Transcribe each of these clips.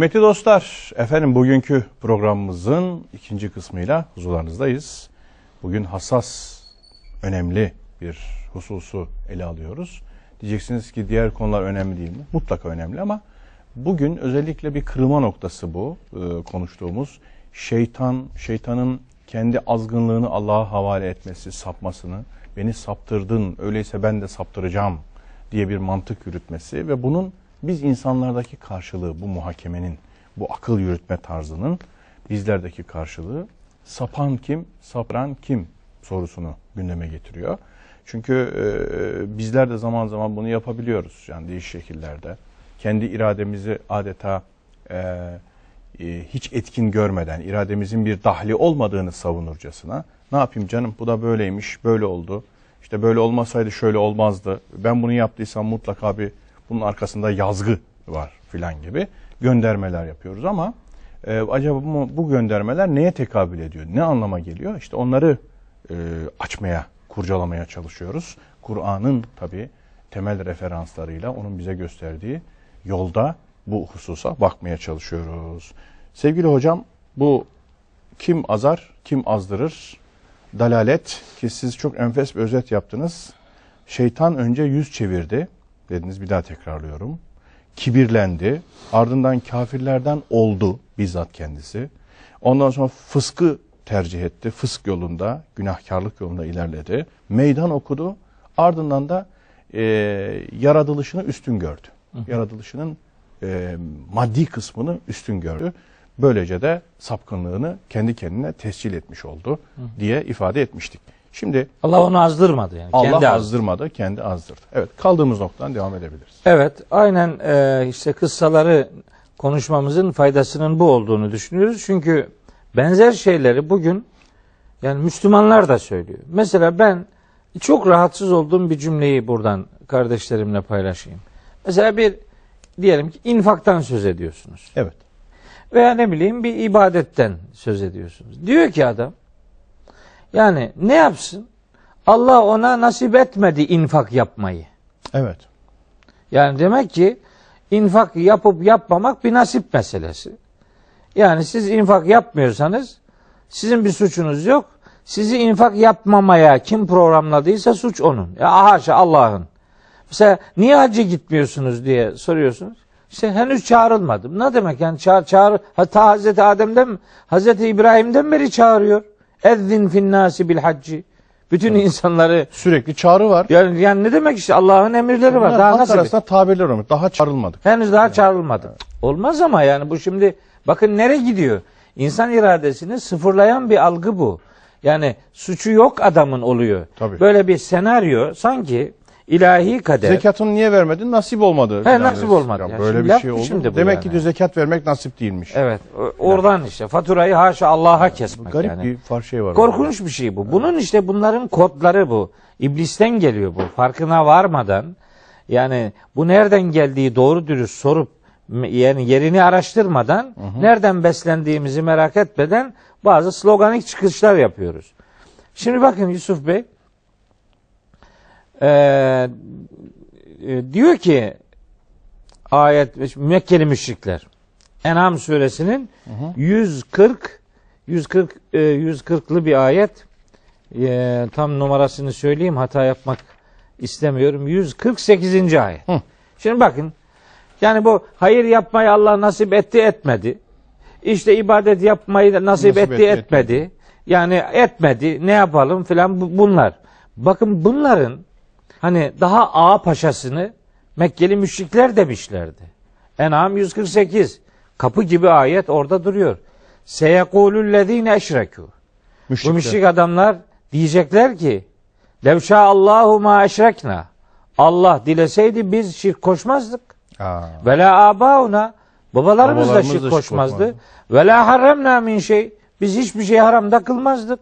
Kıymetli dostlar, efendim bugünkü programımızın ikinci kısmıyla huzurlarınızdayız. Bugün hassas, önemli bir hususu ele alıyoruz. Diyeceksiniz ki diğer konular önemli değil mi? Mutlaka önemli ama bugün özellikle bir kırılma noktası bu e, konuştuğumuz. Şeytan, şeytanın kendi azgınlığını Allah'a havale etmesi, sapmasını, beni saptırdın, öyleyse ben de saptıracağım diye bir mantık yürütmesi ve bunun biz insanlardaki karşılığı, bu muhakemenin, bu akıl yürütme tarzının bizlerdeki karşılığı sapan kim, sapıran kim sorusunu gündeme getiriyor. Çünkü e, bizler de zaman zaman bunu yapabiliyoruz yani değişik şekillerde. Kendi irademizi adeta e, e, hiç etkin görmeden, irademizin bir dahli olmadığını savunurcasına ne yapayım canım bu da böyleymiş, böyle oldu. İşte böyle olmasaydı şöyle olmazdı. Ben bunu yaptıysam mutlaka bir bunun arkasında yazgı var filan gibi göndermeler yapıyoruz ama e, acaba bu, bu göndermeler neye tekabül ediyor? Ne anlama geliyor? İşte onları e, açmaya, kurcalamaya çalışıyoruz. Kur'an'ın tabi temel referanslarıyla onun bize gösterdiği yolda bu hususa bakmaya çalışıyoruz. Sevgili hocam bu kim azar, kim azdırır? Dalalet ki siz çok enfes bir özet yaptınız. Şeytan önce yüz çevirdi dediniz bir daha tekrarlıyorum. Kibirlendi. Ardından kafirlerden oldu bizzat kendisi. Ondan sonra fıskı tercih etti. Fısk yolunda, günahkarlık yolunda ilerledi. Meydan okudu. Ardından da e, yaratılışını üstün gördü. Yaratılışının e, maddi kısmını üstün gördü. Böylece de sapkınlığını kendi kendine tescil etmiş oldu diye ifade etmiştik. Şimdi Allah onu azdırmadı yani. Allah kendi azdı. azdırmadı, kendi azdırdı. Evet, kaldığımız noktadan devam edebiliriz. Evet, aynen e, işte kıssaları konuşmamızın faydasının bu olduğunu düşünüyoruz. Çünkü benzer şeyleri bugün yani Müslümanlar da söylüyor. Mesela ben çok rahatsız olduğum bir cümleyi buradan kardeşlerimle paylaşayım. Mesela bir diyelim ki infaktan söz ediyorsunuz. Evet. Veya ne bileyim bir ibadetten söz ediyorsunuz. Diyor ki adam yani ne yapsın? Allah ona nasip etmedi infak yapmayı. Evet. Yani demek ki infak yapıp yapmamak bir nasip meselesi. Yani siz infak yapmıyorsanız sizin bir suçunuz yok. Sizi infak yapmamaya kim programladıysa suç onun. Ya haşa Allah'ın. Mesela niye hacca gitmiyorsunuz diye soruyorsunuz. İşte henüz çağrılmadım. Ne demek yani çağır, çağır hatta Hazreti Adem'den Hazreti İbrahim'den beri çağırıyor. Ezzin finnâsi bil hacci. Bütün insanları Sürekli çağrı var. yani, yani ne demek işte Allah'ın emirleri var. Daha halk nasıl? arasında tabirler olmuş. Daha çağrılmadık. Henüz daha çağrılmadı. Olmaz ama yani bu şimdi bakın nereye gidiyor? İnsan iradesini sıfırlayan bir algı bu. Yani suçu yok adamın oluyor. Tabii. Böyle bir senaryo sanki ilahi kader. Zekatını niye vermedin? Nasip olmadı. filan nasip olmadı. Ya Ya böyle şimdi bir şey oldu. şimdi Demek yani? ki diyor zekat vermek nasip değilmiş. Evet. Oradan işte faturayı haşa Allah'a kesmek Garip yani. bir far şey var. Korkunç bir şey bu. Bunun işte bunların kodları bu. İblisten geliyor bu. Farkına varmadan yani bu nereden geldiği doğru dürüst sorup yani yerini araştırmadan nereden beslendiğimizi merak etmeden bazı sloganik çıkışlar yapıyoruz. Şimdi bakın Yusuf Bey eee, e, diyor ki ayet Mekkeli müşrikler En'am suresinin 140 140 e, 140'lı bir ayet. E, tam numarasını söyleyeyim hata yapmak istemiyorum. 148. ayet. Hı. Şimdi bakın. Yani bu hayır yapmayı Allah nasip etti etmedi. İşte ibadet yapmayı nasip, Nasip etti etti, etmedi. Yani etmedi. Ne yapalım filan bu- bunlar. Bakın bunların hani daha ağa paşasını Mekkeli müşrikler demişlerdi. En'am 148. Kapı gibi ayet orada duruyor. Seyekulüllezine eşrekû. Bu müşrik adamlar diyecekler ki Levşâ Allahu ma eşrekna. Allah dileseydi biz şirk koşmazdık. Ve la abauna. Babalarımız, da Babalarımız şirk da şirk koşmazdı. koşmazdı. Ve la harramna min şey. Biz hiçbir şey haramda kılmazdık.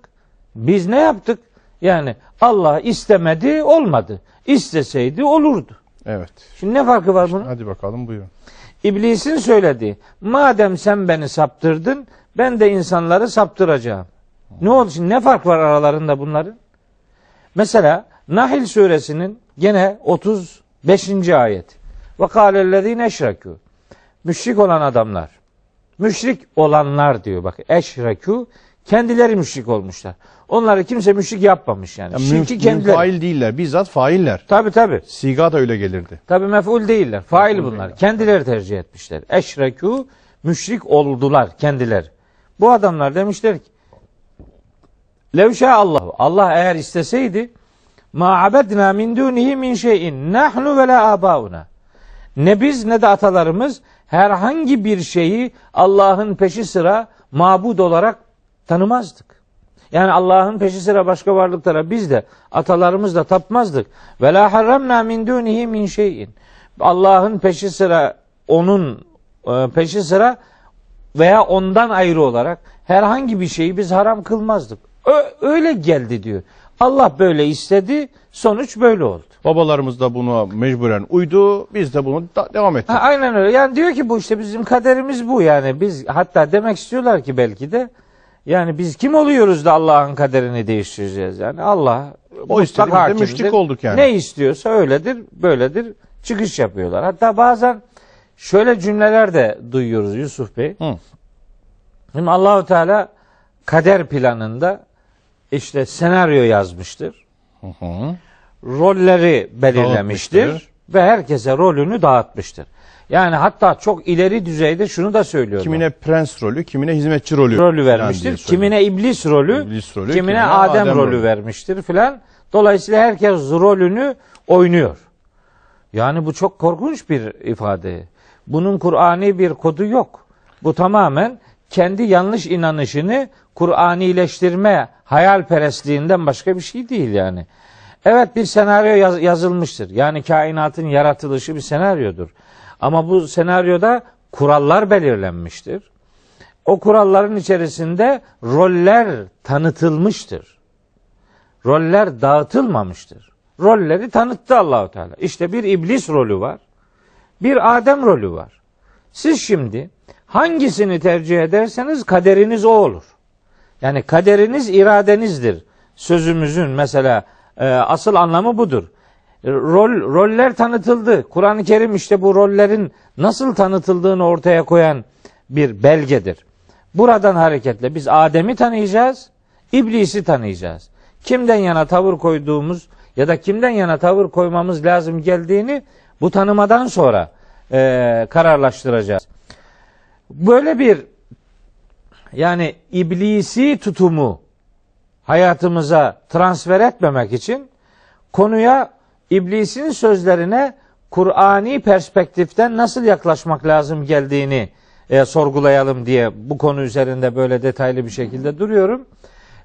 Biz ne yaptık? Yani Allah istemedi olmadı. İsteseydi olurdu. evet. Şimdi ne farkı var bunun? Hadi bakalım buyurun. İblisin söylediği. Madem sen beni saptırdın, ben de insanları saptıracağım. Ne oldu şimdi? Ne fark var aralarında bunların? Mesela Nahil suresinin gene 35. ayet. Ve kâlellezîne eşrekû. Müşrik olan adamlar. müşrik olanlar diyor bak eşrekû kendileri müşrik olmuşlar. Onları kimse müşrik yapmamış yani. Yani Şirki kendileri. fail değiller. Bizzat failler. Tabi tabi. Siga da öyle gelirdi. Tabi mef'ul değiller. Fail Mef'ul bunlar. değiller. Kendileri tercih etmişler. Eşrekû müşrik oldular kendileri. Bu adamlar demişler ki Levşa Allah. Allah eğer isteseydi ma abedna min dunihi min şeyin nahnu ve la abauna. Ne biz ne de atalarımız herhangi bir şeyi Allah'ın peşi sıra mabud olarak tanımazdık. Yani Allah'ın peşi sıra başka varlıklara biz de atalarımız da tapmazdık. Ve la harramna min dunihi min şeyin. Allah'ın peşi sıra onun e, peşi sıra veya ondan ayrı olarak herhangi bir şeyi biz haram kılmazdık. Öyle geldi diyor. Allah böyle istedi, sonuç böyle oldu. Babalarımız da buna mecburen uydu. Biz de bunu da- devam ettik. Ha, aynen öyle. Yani diyor ki bu işte bizim kaderimiz bu yani. Biz hatta demek istiyorlar ki belki de yani biz kim oluyoruz da Allah'ın kaderini değiştireceğiz yani. Allah O mutlak hakimdir. müşrik olduk yani. Ne istiyorsa öyledir, böyledir. Çıkış yapıyorlar. Hatta bazen şöyle cümleler de duyuyoruz Yusuf Bey. Hı. Şimdi Allahu Teala kader planında işte senaryo yazmıştır. Hı hı. rolleri belirlemiştir Dağıtmıştır. ve herkese rolünü dağıtmıştır. Yani hatta çok ileri düzeyde şunu da söylüyorlar. Kimine prens rolü, kimine hizmetçi rolü. rolü vermiştir. Kimine iblis rolü, İblis rolü, kimine, kimine Adem, Adem rolü, rolü. vermiştir filan. Dolayısıyla herkes rolünü oynuyor. Yani bu çok korkunç bir ifade. Bunun Kur'ani bir kodu yok. Bu tamamen kendi yanlış inanışını Kur'anileştirme hayalperestliğinden başka bir şey değil yani. Evet bir senaryo yaz- yazılmıştır. Yani kainatın yaratılışı bir senaryodur. Ama bu senaryoda kurallar belirlenmiştir. O kuralların içerisinde roller tanıtılmıştır. Roller dağıtılmamıştır. Rolleri tanıttı Allahu Teala. İşte bir iblis rolü var. Bir Adem rolü var. Siz şimdi hangisini tercih ederseniz kaderiniz o olur. Yani kaderiniz iradenizdir. Sözümüzün mesela e, asıl anlamı budur. Rol roller tanıtıldı. Kur'an-ı Kerim işte bu rollerin nasıl tanıtıldığını ortaya koyan bir belgedir. Buradan hareketle biz Adem'i tanıyacağız, İblisi tanıyacağız. Kimden yana tavır koyduğumuz ya da kimden yana tavır koymamız lazım geldiğini bu tanımadan sonra e, kararlaştıracağız. Böyle bir yani iblisi tutumu hayatımıza transfer etmemek için konuya iblisin sözlerine Kur'ani perspektiften nasıl yaklaşmak lazım geldiğini e, sorgulayalım diye bu konu üzerinde böyle detaylı bir şekilde duruyorum.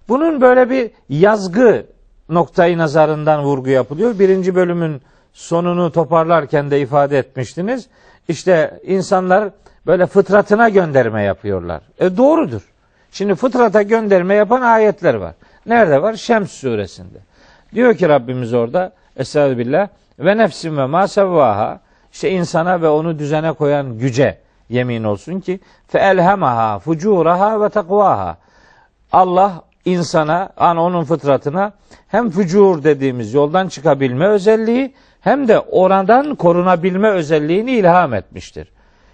Bunun böyle bir yazgı noktayı nazarından vurgu yapılıyor. Birinci bölümün sonunu toparlarken de ifade etmiştiniz. İşte insanlar böyle fıtratına gönderme yapıyorlar. E doğrudur. Şimdi fıtrata gönderme yapan ayetler var. Nerede var? Şems suresinde. Diyor ki Rabbimiz orada Estağfirullah ve nefsin ve ma sevvaha işte insana ve onu düzene koyan güce yemin olsun ki fe elhemaha fucuraha ve takvaha Allah insana, an onun fıtratına hem fücur dediğimiz yoldan çıkabilme özelliği hem de oradan korunabilme özelliğini ilham etmiştir.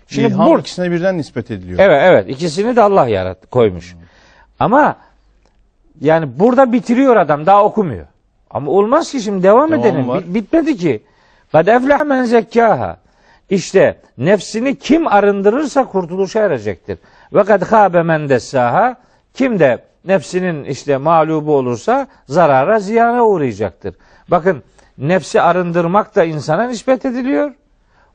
Şimdi İlham bu ikisine birden nispet ediliyor. Evet evet ikisini de Allah yarattı koymuş. Ama yani burada bitiriyor adam daha okumuyor. Ama olmaz ki şimdi devam Devam edelim. var. Bi- bitmedi ki. Kad efleh men zekkaha. İşte nefsini kim arındırırsa kurtuluşa erecektir. Ve kad khâbe men dessâha. Kim de nefsinin işte mağlubu olursa zarara ziyana uğrayacaktır. Bakın nefsi arındırmak da insana nispet ediliyor.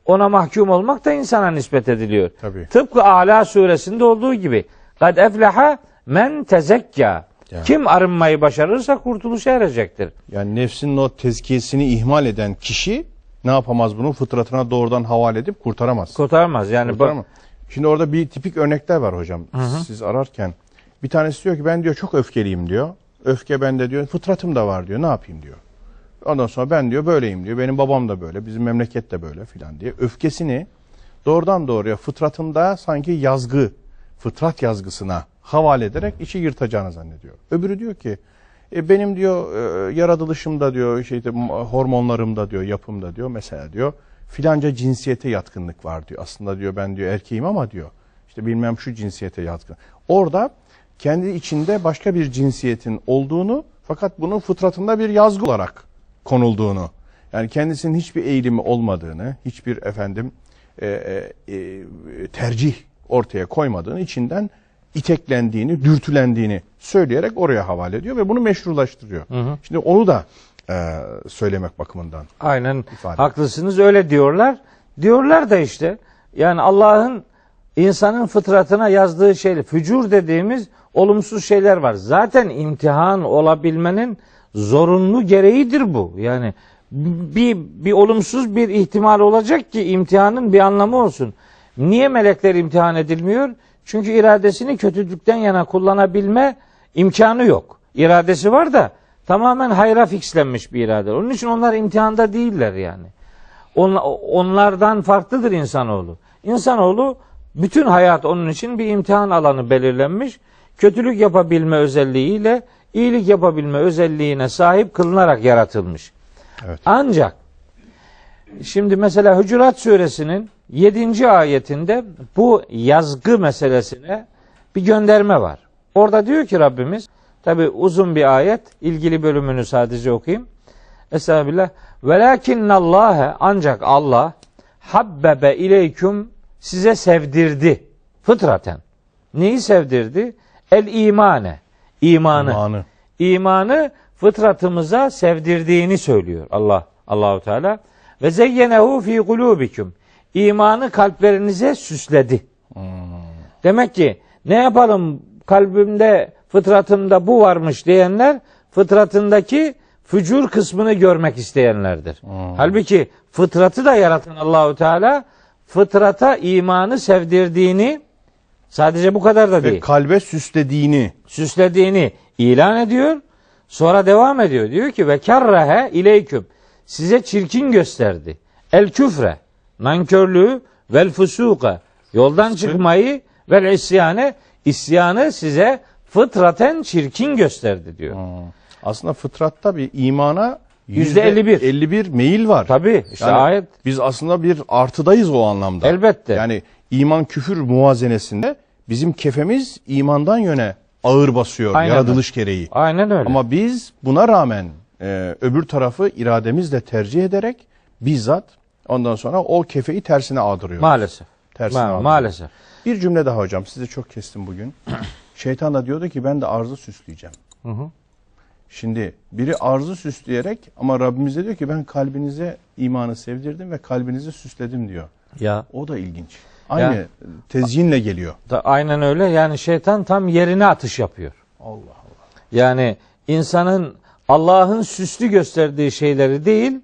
Ona mahkum olmak da insana nispet ediliyor. Tabii. Tıpkı Ala suresinde olduğu gibi. Kad efleha men tezekka. Ya. Kim arınmayı başarırsa kurtuluşa erecektir. Yani nefsinin o tezkiyesini ihmal eden kişi ne yapamaz bunu? Fıtratına doğrudan havale edip kurtaramaz. Kurtaramaz. Yani Kurtaramaz. Şimdi orada bir tipik örnekler var hocam. Siz ararken bir tanesi diyor ki ben diyor çok öfkeliyim diyor. Öfke bende diyor. Fıtratım da var diyor. Ne yapayım diyor. Ondan sonra ben diyor böyleyim diyor. Benim babam da böyle. Bizim memleket de böyle filan diye. Öfkesini doğrudan doğruya fıtratında sanki yazgı, fıtrat yazgısına havale ederek işi yırtacağını zannediyor. Öbürü diyor ki e, benim diyor e, yaratılışımda diyor şeyde hormonlarımda diyor yapımda diyor mesela diyor filanca cinsiyete yatkınlık var diyor. Aslında diyor ben diyor erkeğim ama diyor işte bilmem şu cinsiyete yatkın. Orada kendi içinde başka bir cinsiyetin olduğunu fakat bunun fıtratında bir yazgı olarak konulduğunu yani kendisinin hiçbir eğilimi olmadığını, hiçbir efendim e, e, e, tercih ortaya koymadığını, içinden iteklendiğini, dürtülendiğini söyleyerek oraya havale ediyor ve bunu meşrulaştırıyor. Şimdi onu da e, söylemek bakımından. Aynen İfade. haklısınız öyle diyorlar. Diyorlar da işte yani Allah'ın insanın fıtratına yazdığı şey, fücur dediğimiz olumsuz şeyler var. Zaten imtihan olabilmenin zorunlu gereğidir bu. Yani bir, bir olumsuz bir ihtimal olacak ki imtihanın bir anlamı olsun. Niye melekler imtihan edilmiyor? Çünkü iradesini kötülükten yana kullanabilme imkanı yok. İradesi var da tamamen hayra fixlenmiş bir irade. Onun için onlar imtihanda değiller yani. On- onlardan farklıdır insanoğlu. İnsanoğlu bütün hayat onun için bir imtihan alanı belirlenmiş. Kötülük yapabilme özelliğiyle iyilik yapabilme özelliğine sahip kılınarak yaratılmış. Evet. Ancak şimdi mesela Hucurat suresinin 7. ayetinde bu yazgı meselesine bir gönderme var. Orada diyor ki Rabbimiz tabi uzun bir ayet ilgili bölümünü sadece okuyayım. Estağfirullah. Velakinnallâhe ancak Allah habbebe ileyküm size sevdirdi fıtraten. Neyi sevdirdi? El imane. İmanı. İmanı. İmanı fıtratımıza sevdirdiğini söylüyor Allah Allahu Teala. Ve zeyyenehu fi kulubikum. İmanı kalplerinize süsledi. Demek ki ne yapalım kalbimde fıtratımda bu varmış diyenler fıtratındaki fücur kısmını görmek isteyenlerdir. Halbuki fıtratı da yaratan Allahu Teala fıtrata imanı sevdirdiğini sadece bu kadar da Ve değil. kalbe süslediğini Süslediğini ilan ediyor. Sonra devam ediyor. Diyor ki ve kerrehe ileyküm. Size çirkin gösterdi. El küfre. Nankörlüğü vel fusuka. Yoldan çıkmayı vel isyane. isyanı size fıtraten çirkin gösterdi diyor. aslında fıtratta bir imana Yüzde 51. 51 meyil var. Tabi işte Yani ayet Biz aslında bir artıdayız o anlamda. Elbette. Yani iman küfür muvazenesinde bizim kefemiz imandan yöne ağır basıyor Aynen yaratılış gereği. aynen öyle. Ama biz buna rağmen e, öbür tarafı irademizle tercih ederek bizzat ondan sonra o kefeyi tersine ağdırıyor. maalesef. Tersine Ma- ağdırıyor. maalesef. Bir cümle daha hocam size çok kestim bugün. Şeytan da diyordu ki ben de arzı süsleyeceğim. Şimdi biri arzı süsleyerek ama Rabbimiz de diyor ki ben kalbinize imanı sevdirdim ve kalbinizi süsledim diyor. Ya O da ilginç. Aynı tezyinle geliyor. da, aynen öyle. Yani şeytan tam yerine atış yapıyor. Allah Allah. Yani insanın Allah'ın süslü gösterdiği şeyleri değil,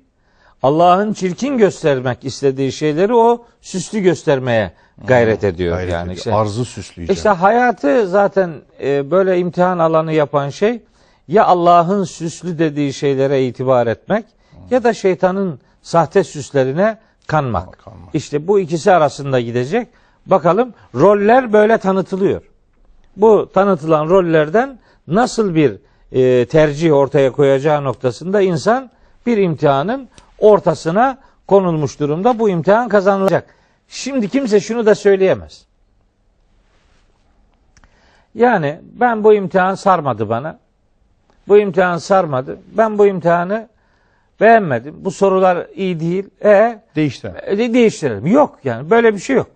Allah'ın çirkin göstermek istediği şeyleri o süslü göstermeye gayret ediyor. Gayret yani ediyor. işte. Arzı süsleyeceğim. İşte hayatı zaten e, böyle imtihan alanı yapan şey ya Allah'ın süslü dediği şeylere itibar etmek ya da şeytanın sahte süslerine kanmak. Kanmak. İşte bu ikisi arasında gidecek. Bakalım roller böyle tanıtılıyor. Bu tanıtılan rollerden nasıl bir e, tercih ortaya koyacağı noktasında insan bir imtihanın ortasına konulmuş durumda. Bu imtihan kazanılacak. Şimdi kimse şunu da söyleyemez. Yani ben bu imtihan sarmadı bana. Bu imtihan sarmadı. Ben bu imtihanı beğenmedim. Bu sorular iyi değil. E Değiştiren. e, değiştirelim. Yok yani böyle bir şey yok.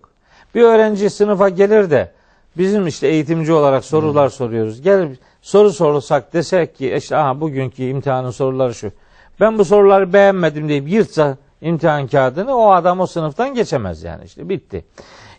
Bir öğrenci sınıfa gelir de bizim işte eğitimci olarak sorular soruyoruz. Gel soru sorulsak desek ki işte aha bugünkü imtihanın soruları şu. Ben bu soruları beğenmedim deyip yırtsa imtihan kağıdını o adam o sınıftan geçemez yani işte bitti.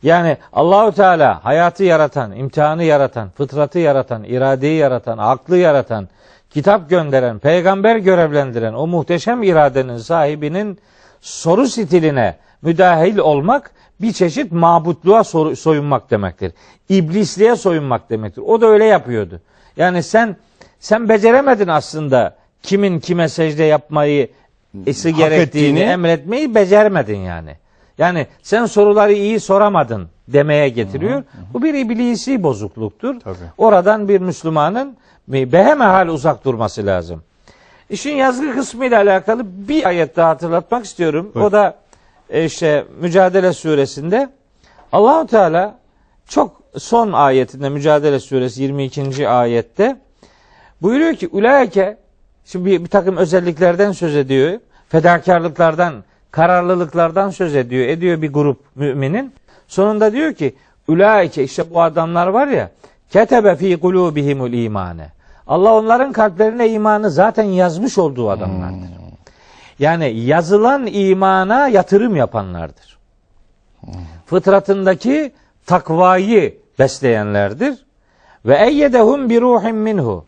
Yani Allahu Teala hayatı yaratan, imtihanı yaratan, fıtratı yaratan, iradeyi yaratan, aklı yaratan, kitap gönderen, peygamber görevlendiren o muhteşem iradenin sahibinin soru stiline müdahil olmak bir çeşit mabutluğa soyunmak demektir. İblisliğe soyunmak demektir. O da öyle yapıyordu. Yani sen sen beceremedin aslında kimin kime secde yapmayı esi Hak gerektiğini ettiğini- emretmeyi beceremedin yani. Yani sen soruları iyi soramadın demeye getiriyor. Bu bir iblisi bozukluktur. Tabii. Oradan bir Müslümanın behemehal uzak durması lazım. İşin yazgı kısmı ile alakalı bir ayet daha hatırlatmak istiyorum. Buyur. O da e, işte Mücadele suresinde Allahu Teala çok son ayetinde Mücadele Suresi 22. ayette buyuruyor ki ulaike şimdi bir, bir takım özelliklerden söz ediyor. Fedakarlıklardan, kararlılıklardan söz ediyor. Ediyor bir grup müminin. Sonunda diyor ki ulaike işte bu adamlar var ya ketebe fi kulubihimul imane. Allah onların kalplerine imanı zaten yazmış olduğu adamlardır. Yani yazılan imana yatırım yapanlardır. Fıtratındaki takvayı besleyenlerdir. Ve eyyedehum bir ruhin minhu.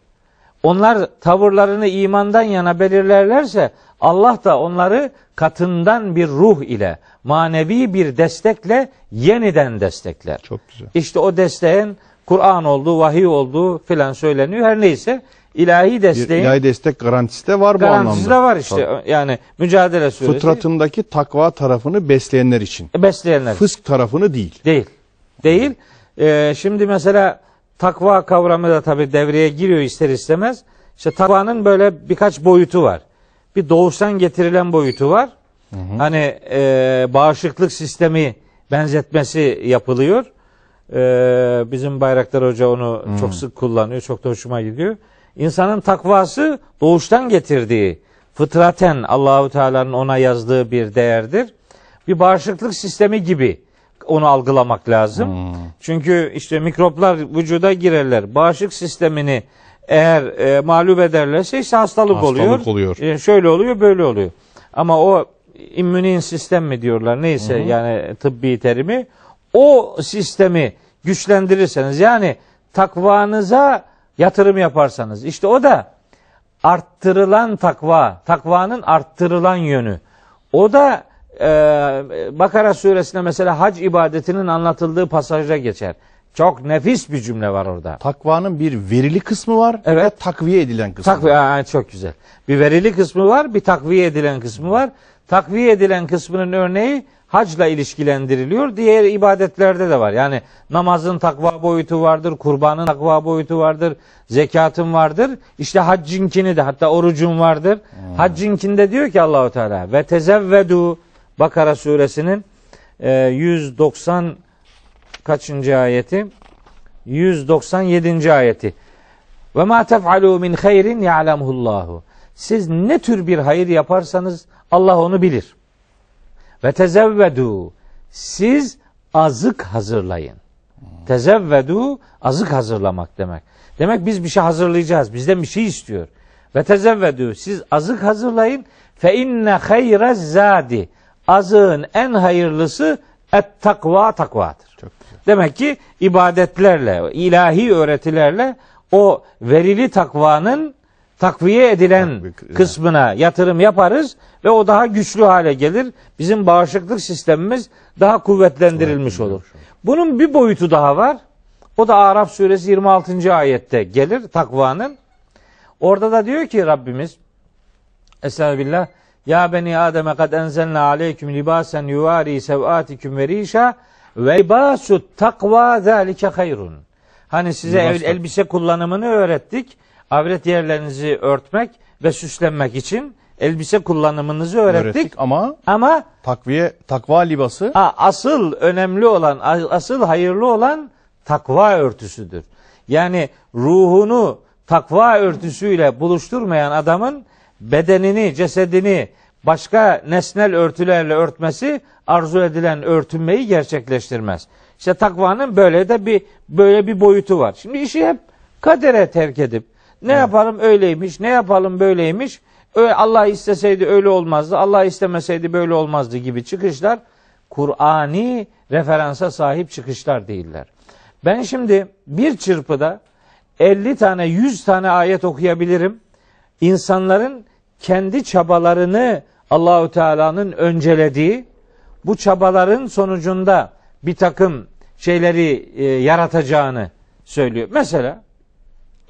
Onlar tavırlarını imandan yana belirlerlerse Allah da onları katından bir ruh ile manevi bir destekle yeniden destekler. Çok güzel. İşte o desteğin Kur'an olduğu, vahiy olduğu filan söyleniyor. Her neyse ilahi Bir desteğin ilahi destek garantisi de var bu garantisi de anlamda. var işte. Yani mücadele suresi Fıtratındaki takva tarafını besleyenler için. besleyenler. Fısk tarafını değil. Değil. Değil. Ee, şimdi mesela takva kavramı da tabii devreye giriyor ister istemez. İşte takvanın böyle birkaç boyutu var. Bir doğuştan getirilen boyutu var. Hani e, bağışıklık sistemi benzetmesi yapılıyor. Ee, bizim Bayraktar Hoca onu çok sık kullanıyor. Çok da hoşuma gidiyor. İnsanın takvası doğuştan getirdiği, fıtraten Allahu Teala'nın ona yazdığı bir değerdir. Bir bağışıklık sistemi gibi onu algılamak lazım. Çünkü işte mikroplar vücuda girerler. Bağışıklık sistemini eğer e, mağlup ederlerse işte hastalık, Hastalık oluyor. oluyor. E, şöyle oluyor, böyle oluyor. Ama o immün sistem mi diyorlar neyse yani tıbbi terimi o sistemi güçlendirirseniz yani takvanıza yatırım yaparsanız işte o da arttırılan takva, takvanın arttırılan yönü. O da Bakara suresinde mesela hac ibadetinin anlatıldığı pasajda geçer. Çok nefis bir cümle var orada. Takvanın bir verili kısmı var Evet. ve takviye edilen kısmı Takviye, var. Aa, çok güzel. Bir verili kısmı var, bir takviye edilen kısmı var. Takviye edilen kısmının örneği hacla ilişkilendiriliyor. Diğer ibadetlerde de var. Yani namazın takva boyutu vardır, kurbanın takva boyutu vardır, zekatın vardır. İşte haccinkini de hatta orucun vardır. Haccinkinde diyor ki Allahu Teala ve tezevvedu Bakara suresinin e, 190 kaçıncı ayeti? 197. ayeti. Ve ma tef'alu min hayrin ya'lemuhullahu. Siz ne tür bir hayır yaparsanız Allah onu bilir. Ve tezevvedu. Siz azık hazırlayın. Tezevvedu azık hazırlamak demek. Demek biz bir şey hazırlayacağız. Bizden bir şey istiyor. Ve tezevvedu. Siz azık hazırlayın. Fe inne hayre zadi. Azığın en hayırlısı et takva takvadır. Çok güzel. Demek ki ibadetlerle, ilahi öğretilerle o verili takvanın takviye edilen kısmına yatırım yaparız ve o daha güçlü hale gelir. Bizim bağışıklık sistemimiz daha kuvvetlendirilmiş olur. Bunun bir boyutu daha var. O da Araf suresi 26. ayette gelir takvanın. Orada da diyor ki Rabbimiz Estağfirullah. Ya beni Adem'e kad enzelna aleyküm libasen yuvari sevatikum ve rişa ve libasut takva zalike hayrun. Hani size el- elbise kullanımını öğrettik. Avret yerlerinizi örtmek ve süslenmek için elbise kullanımınızı öğrettik. Öğrettik ama Ama takviye takva libası Ha, asıl önemli olan, asıl hayırlı olan takva örtüsüdür. Yani ruhunu takva örtüsüyle buluşturmayan adamın bedenini, cesedini başka nesnel örtülerle örtmesi arzu edilen örtünmeyi gerçekleştirmez. İşte takvanın böyle de bir böyle bir boyutu var. Şimdi işi hep kadere terk edip ne yapalım öyleymiş, ne yapalım böyleymiş. Öyle Allah isteseydi öyle olmazdı, Allah istemeseydi böyle olmazdı gibi çıkışlar Kur'ani referansa sahip çıkışlar değiller. Ben şimdi bir çırpıda 50 tane 100 tane ayet okuyabilirim. İnsanların kendi çabalarını Allahu Teala'nın öncelediği bu çabaların sonucunda bir takım şeyleri e, yaratacağını söylüyor. Mesela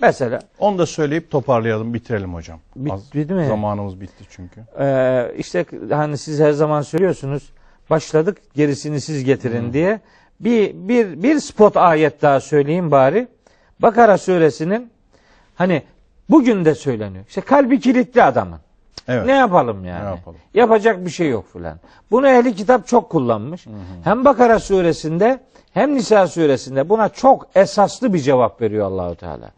mesela onu da söyleyip toparlayalım bitirelim hocam. Az- bitti mi? Zamanımız bitti çünkü. Ee, işte hani siz her zaman söylüyorsunuz başladık gerisini siz getirin diye bir, bir, bir spot ayet daha söyleyeyim bari. Bakara suresinin hani bugün de söyleniyor. İşte kalbi kilitli adamın. Evet. Ne yapalım yani? Ne yapalım? Yapacak bir şey yok filan. Bunu ehli kitap çok kullanmış. Hem Bakara suresinde hem Nisa suresinde buna çok esaslı bir cevap veriyor Allahu Teala.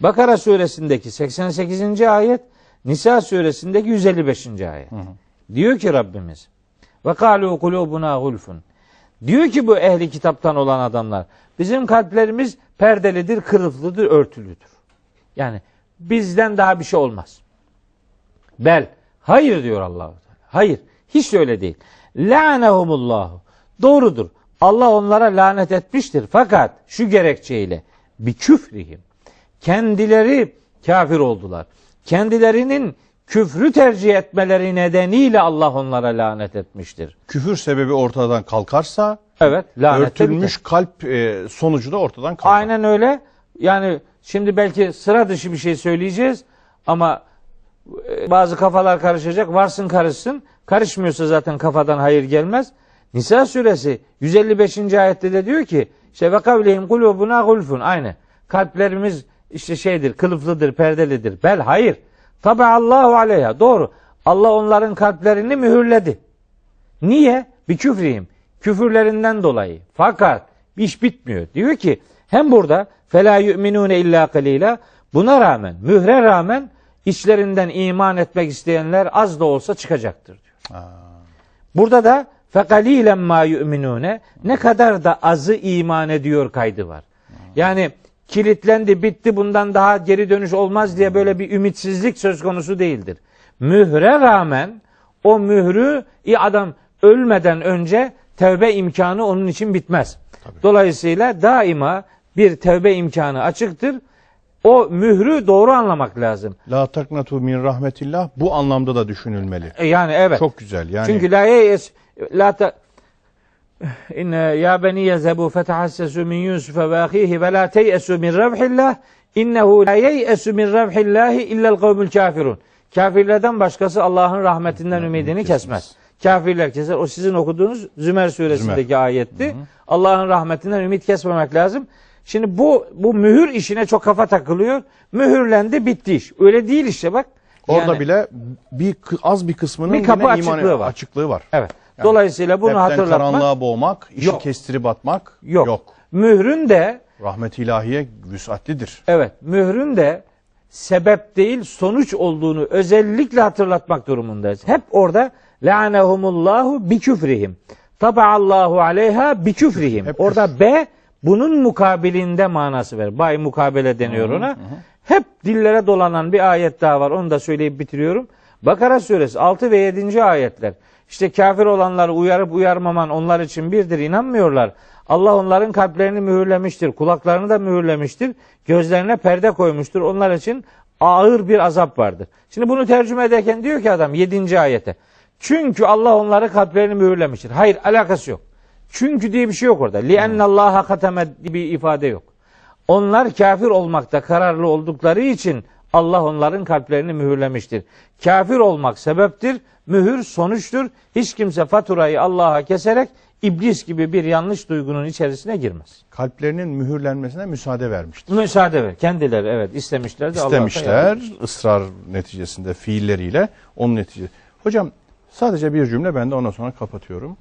Bakara suresindeki 88. ayet, Nisa suresindeki 155. ayet. Diyor ki Rabbimiz ve kalu kulubuna gulfun. Diyor ki bu ehli kitaptan olan adamlar bizim kalplerimiz perdelidir, kırıflıdır, örtülüdür. Yani bizden daha bir şey olmaz. Bel. Hayır diyor Teala. Hayır. Hiç öyle değil. La'nehumullahu. Doğrudur. Allah onlara lanet etmiştir. Fakat şu gerekçeyle bir küfrihim. Kendileri kafir oldular. Kendilerinin küfrü tercih etmeleri nedeniyle Allah onlara lanet etmiştir. Küfür sebebi ortadan kalkarsa Evet, lanet örtülmüş kalp e, sonucu da ortadan kalkar. Aynen öyle. Yani şimdi belki sıra dışı bir şey söyleyeceğiz ama e, bazı kafalar karışacak. Varsın karışsın. Karışmıyorsa zaten kafadan hayır gelmez. Nisa suresi 155. ayette de diyor ki işte ve kavlihim kulubuna gulfun. Aynı. Kalplerimiz işte şeydir, kılıflıdır, perdelidir. Bel hayır. Tabi Allahu aleyha. Doğru. Allah onların kalplerini mühürledi. Niye? Bir küfriyim. Küfürlerinden dolayı. Fakat iş bitmiyor. Diyor ki hem burada fela yu'minune illa kalila buna rağmen mühre rağmen içlerinden iman etmek isteyenler az da olsa çıkacaktır diyor. Burada da fekalilen ma yu'minune ne kadar da azı iman ediyor kaydı var. Yani kilitlendi bitti bundan daha geri dönüş olmaz diye böyle bir ümitsizlik söz konusu değildir. Mühre rağmen o mührü adam ölmeden önce tevbe imkanı onun için bitmez. Dolayısıyla daima bir tevbe imkanı açıktır. O mührü doğru anlamak lazım. La taknatu min rahmetillah bu anlamda da düşünülmeli. E Yani evet. Çok güzel. Yani Çünkü la yeyes la ta İnne ya beni yezebu fetahassesu min Yusuf ve ahihi ve la teyesu min revhillah innehu la yeyesu min revhillahi illel kavmül kafirun. Kafirlerden başkası Allah'ın rahmetinden ümidini kesmez. Kafirler keser. O sizin okuduğunuz Zümer suresindeki ayetti. Allah'ın rahmetinden ümit kesmemek lazım. Şimdi bu bu mühür işine çok kafa takılıyor. Mühürlendi bitti iş. Öyle değil işte bak. orada Yani- bile bir az bir kısmının Bir kapı açıklığı var. açıklığı var. Evet. Yani Dolayısıyla bunu hatırlatmak karanlığa boğmak, işi Yok. kestirip atmak yok. yok. Mührün de Rahmet ilahiye vüsatlidir. evet mührün de sebep değil sonuç olduğunu özellikle hatırlatmak durumundayız. Hep orada la'nehumullahu bi küfrihim. Tabaallahu aleyha bi küfrihim. Orada B bunun mukabilinde manası ver. Bay mukabele deniyor ona. Hep dillere dolanan bir ayet daha var. Onu da söyleyip bitiriyorum. Bakara suresi 6 ve 7. ayetler. İşte kafir olanları uyarıp uyarmaman onlar için birdir. inanmıyorlar. Allah onların kalplerini mühürlemiştir. Kulaklarını da mühürlemiştir. Gözlerine perde koymuştur. Onlar için ağır bir azap vardır. Şimdi bunu tercüme ederken diyor ki adam 7. ayete. Çünkü Allah onları kalplerini mühürlemiştir. Hayır alakası yok. Çünkü diye bir şey yok orada. Li Allaha kateme bir ifade yok. Onlar kafir olmakta kararlı oldukları için Allah onların kalplerini mühürlemiştir. Kafir olmak sebeptir, mühür sonuçtur. Hiç kimse faturayı Allah'a keserek iblis gibi bir yanlış duygunun içerisine girmez. Kalplerinin mühürlenmesine müsaade vermiştir. Müsaade ver. Kendileri evet istemişler de İstemişler ısrar neticesinde fiilleriyle onun neticesi. Hocam sadece bir cümle ben de ondan sonra kapatıyorum.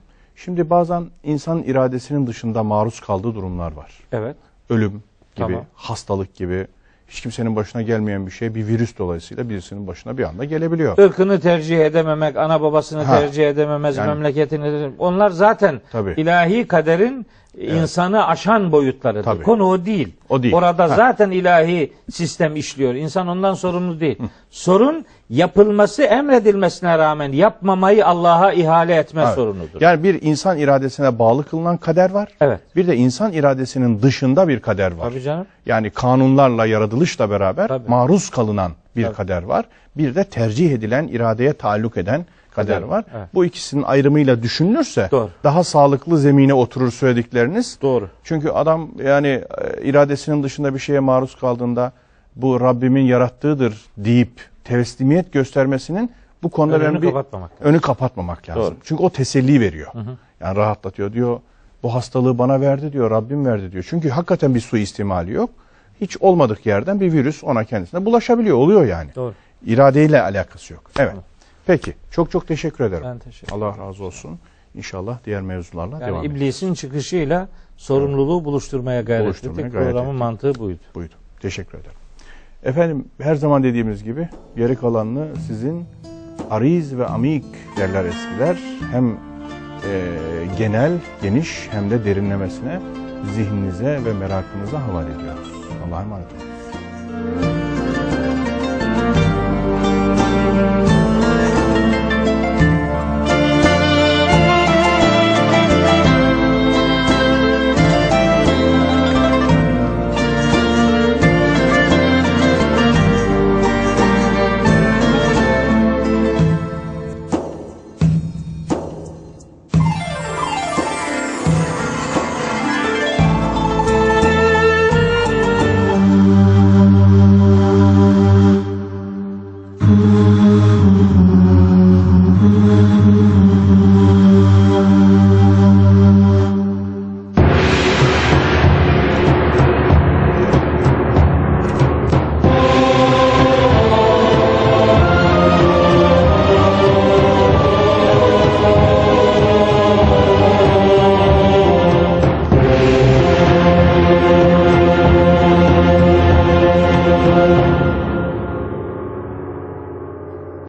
Şimdi bazen insan iradesinin dışında maruz kaldığı durumlar var. Evet. Ölüm gibi, Tamam. hastalık gibi, hiç kimsenin başına gelmeyen bir şey bir virüs dolayısıyla birisinin başına bir anda gelebiliyor. Irkını tercih edememek, ana babasını Ha. tercih edememez, Yani- memleketini onlar zaten Tabii. ilahi kaderin insanı aşan boyutlarıdır. Tabii. Konu o değil. O değil. Orada Ha. zaten ilahi sistem işliyor. İnsan ondan sorumlu değil. Sorun yapılması emredilmesine rağmen yapmamayı Allah'a ihale etme Evet. sorunudur. Yani bir insan iradesine bağlı kılınan kader var. Evet. Bir de insan iradesinin dışında bir kader var. Tabii canım. Yani kanunlarla, yaratılışla beraber Tabii. maruz kalınan bir Tabii. kader var. Bir de tercih edilen, iradeye taalluk eden kader var. evet. Bu ikisinin ayrımıyla düşünülürse Doğru. daha sağlıklı zemine oturur söyledikleriniz. Doğru. Çünkü adam yani e, iradesinin dışında bir şeye maruz kaldığında bu Rabbimin yarattığıdır deyip teslimiyet göstermesinin bu konuda Önünü ben bir kapatmamak önü kapatmamak lazım. Doğru. Çünkü o teselli veriyor. Yani rahatlatıyor diyor. Bu hastalığı bana verdi diyor. Rabbim verdi diyor. Çünkü hakikaten bir suistimali yok. Hiç olmadık yerden bir virüs ona kendisine bulaşabiliyor. Oluyor yani. Doğru. İradeyle alakası yok. Evet. Peki. Çok çok teşekkür ederim. Ben teşekkür Allah razı olsun. İnşallah diğer mevzularla Yani devam edeceğiz. iblisin çıkışıyla sorumluluğu buluşturmaya gayret Buluşturmaya ettik. gayret Programın ettik. mantığı buydu. Buydu. Teşekkür ederim. Efendim her zaman dediğimiz gibi geri kalanını sizin ariz ve amik derler eskiler. Hem e, genel, geniş hem de derinlemesine zihninize ve merakınıza havale ediyoruz. Allah'a emanet olun.